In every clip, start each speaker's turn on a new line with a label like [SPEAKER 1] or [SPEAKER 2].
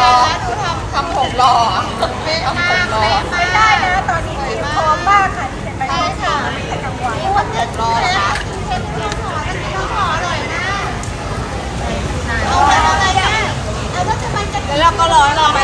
[SPEAKER 1] รอไม่เอาผมรอ
[SPEAKER 2] ไม่ได้นะตอนนี้ทีมพร้อมมากค่ะที่จะไปร่วมงานไม่แต่กลางวัน
[SPEAKER 1] ผมรอนะคะ
[SPEAKER 2] เอาไปเอาไปได้เอาว่าจะมันจะ
[SPEAKER 1] แล้วเราก็รอรอมา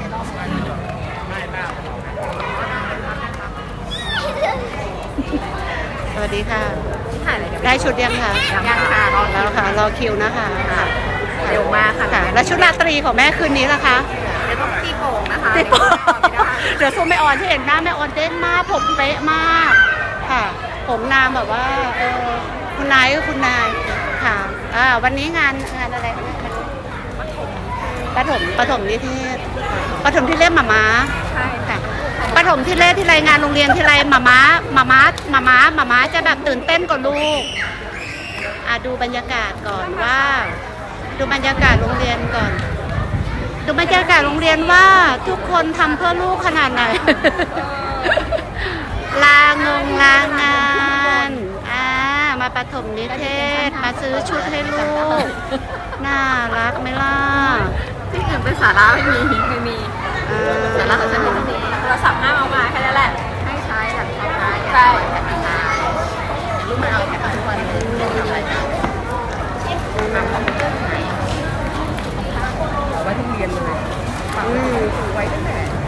[SPEAKER 2] อค่ะสวัสดีค่ะ
[SPEAKER 1] ได้ชุ
[SPEAKER 2] ด
[SPEAKER 3] ยัง
[SPEAKER 1] คะยังค่ะ
[SPEAKER 4] รอ
[SPEAKER 1] แล้วค่ะรอคิวนะคะค่ะ
[SPEAKER 4] เร็วมากค่ะ
[SPEAKER 1] ค่ะ แล้วชุดราตรีของแม่คืนนี้ล่ะคะ
[SPEAKER 4] เดี๋ยวต้องตีโป่งนะคะ
[SPEAKER 1] ติดโปเดี๋ยวสู้แม่ออนที่เห็นหน้าแม่ออนเต้นมากผมเป๊ะมากค่ะ ผมนามแบบว่าเออคุณนายก็คุณนายค่ะอ่าวันนี้งานงานอะไรคะเนี่ยปฐมปฐมนิเทศปฐมที่เล่มหมาม้า
[SPEAKER 4] ใช่
[SPEAKER 1] ค่ะปฐมที่เล่ที่รงานโรงเรียนที่ไรหมาม้าหมาม้าหมาม้าหมาม้าจะแบบตื่นเต้นกว่าลูกอะดูบรรยากาศก่อนว่า ดูบรรยากาศโรงเรียนก่อน ดูบรรยากาศโรงเรียนว่าทุกคนทำเพื่อลูกขนาดไหนลางงลางานอ่ามาปฐมนิเทศ มาซื้อชุดให้ลูก น่ารักไหมล่ะ
[SPEAKER 4] ที่อื่นเป็นสาระไม่มีไม่มี Wait a minute.